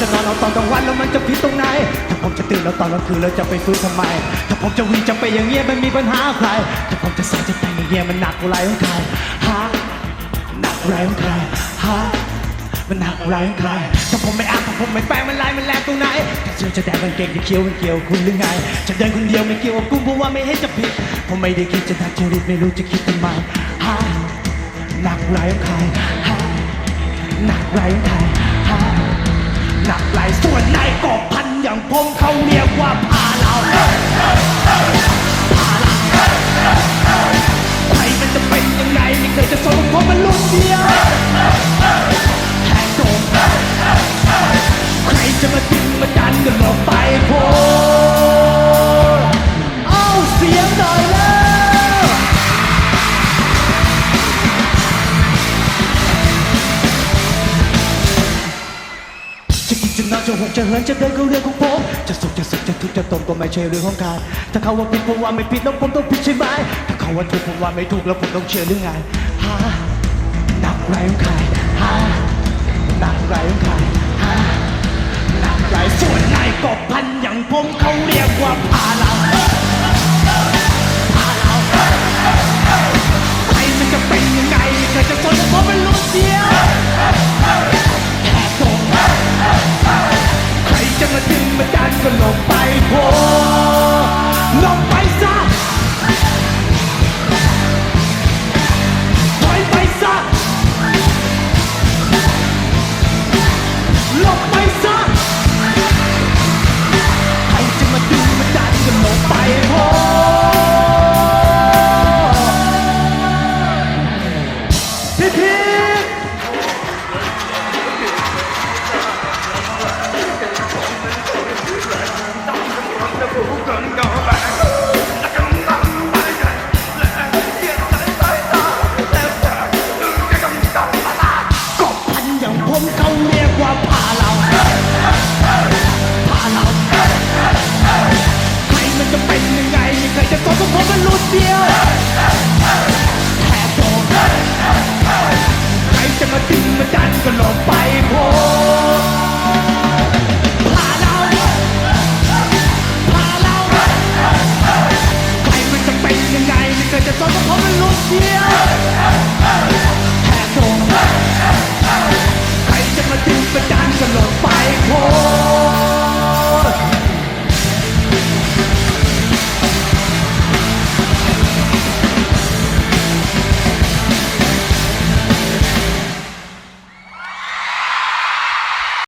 จะนอนเอาตอนกลางวันแล้วมันจะผิดตรงไหน ถ้าผมจะตื่นแล้วตอนกลางคืนแล้วจะไปฟื้นทำไม ถ้าผมจะวิ่งจะไปอย่างเงี้ยมันมีปัญหาใคร ถ้าผมจะใส่จะแต่งอย่างเงี้ยมันหนักกว่าไรของใครฮะหนักไรของใครฮะมันหนักไรของใคร ถ้าผมไม่อาบถ้าผมไม่แปรงมันลายมันแรงตรงไหน ถ้าเสื้อจะแดงกางเก่งจะเขียวมันเกี่ยวคุณหรือไง จะเดินคนเดียวไม่เกี่ยวกับกุ้งเพราะว่าไม่เห็นจะผิด ผมไม่ได้คิดจะทักจริตไม่รู้จะคิดทำไมฮะหนักไรของใครฮะหนักไรไทยฮะ หนักไรส่วนนายกบพันอย่างผมเขาเรียกว่าพาเราพา นอนจะหกจะเหินจะเดินก็เรื่องของผมจะสุขจะสุขจะทุกข์จะตมก็ไม่ใช่เรื่องของใครถ้าเขาว่าผิดผมว่าไม่ผิดแล้วผมต้องผิดใช่ไหมถ้าเขาว่าถูกผมว่าไม่ถูกแล้วผมต้องเชื่อเรื่องไงฮะหนักไรของใครฮะหนักไรของใคร ก็ห ดอก